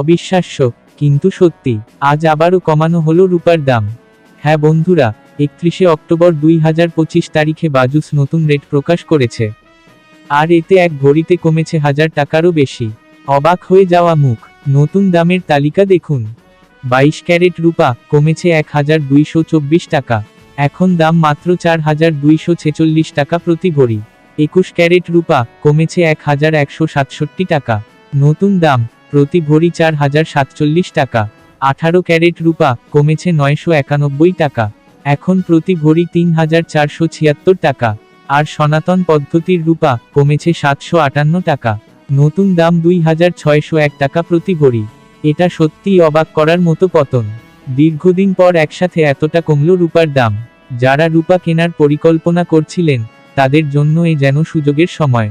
অবিশ্বাস্য, কিন্তু সত্যি, আজ আবারও কমানো হলো রূপার দাম। হ্যাঁ বন্ধুরা, একত্রিশে অক্টোবর দুই হাজার পঁচিশ তারিখে বাজুস নতুন রেট প্রকাশ করেছে। আর এতে এক ঘড়িতে কমেছে হাজার টাকারও বেশি। অবাক হয়ে যাওয়া মুখ, নতুন দামের তালিকা দেখুন। বাইশ ক্যারেট রূপা, কমেছে এক হাজার দুইশো চব্বিশ টাকা। এখন দাম মাত্র চার হাজার দুইশো ছেচল্লিশ টাকা প্রতি ভরি একুশ ক্যারেট রূপা, কমেছে এক হাজার একশো সাতষট্টি টাকা। নতুন দাম প্রতি ভরি চার হাজার সাতচল্লিশ টাকা। আঠারো ক্যারেট রূপা, কমেছে নয়শো একানব্বই টাকা। এখন প্রতি ভরি তিন হাজার চারশো ছিয়াত্তর টাকা। আর সনাতন পদ্ধতির রূপা, কমেছে সাতশো আটান্ন টাকা। নতুন দাম দুই হাজার ছয়শো এক টাকা প্রতি ভরি এটা সত্যিই অবাক করার মতো পতন। দীর্ঘদিন পর একসাথে এতটা কমল রূপার দাম। যারা রূপা কেনার পরিকল্পনা করছিলেন, তাদের জন্য এ যেন সুযোগের সময়।